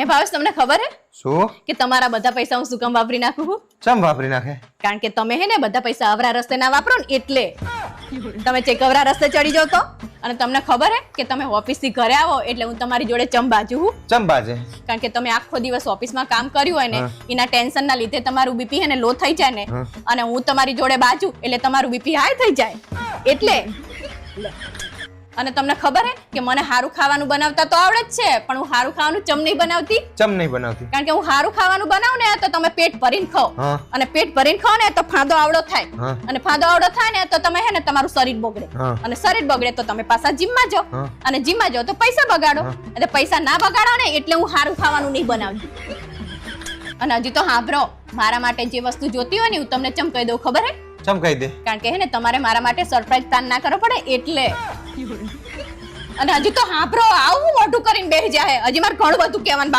હે ભાવેશ તમને ખબર હે શું? કે તમારા બધા પૈસા હું શું કામ વાપરી નાખું છું? ચમ વાપરી નાખે? કારણ કે તમે હે ને બધા પૈસા અવરા રસ્તે ના વાપરો ને એટલે. તમે ચેક અવરા રસ્તે ચડી જાવ તો. અને તમને ખબર હે કે તમે ઓફિસથી ઘરે આવો એટલે હું તમારી જોડે ચમ બાજુ હું ચમ બાજે? કારણ કે તમે આખો દિવસ ઓફિસમાં કામ કર્યું હોય ને એના ટેન્શન ના લીધે તમારું બીપી હે ને લો થઈ જાય ને. અને હું તમારી જોડે બાજુ એટલે તમારું બીપી હાઈ થઈ જાય. એટલે. અને તમને ખબર હે કે મને સારું ખાવાનું બનાવતા તો આવડે જ છે પણ હું સારું ખાવાનું ચમ નહીં બનાવતી? ચમ નહીં બનાવતી. કારણ કે હું સારું ખાવાનું બનાવું ને તો તમે પેટ ભરીને ખાઓ. અને પેટ ભરીને ખાઓ ને તો ફાંદો આવડો થાય. અને ફાંદો આવડો થાય ને તો તમે હે ને તમારું શરીર બગડે. અને શરીર બગડે તો તમે પાછા જીમમાં જાઓ. અને જીમમાં જાઓ તો પૈસા બગાડો. એટલે પૈસા ના બગાડો ને એટલે હું સારું ખાવાનું નહીં બનાવતી અને હજી તો સાંભળો મારા માટે જે વસ્તુ જોતી હોય ને હું તમને ચમ કહી દઉં ખબર હે? ચમ કહી દે. કારણ કે હે ને તમારે મારા માટે સરપ્રાઈઝ પ્લાન ના કરવો પડે એટલે. અને હજી તો સાંભળો આવું મોટું કરીને બેસી જાય હજી મારે ઘણું બધું કહેવાનું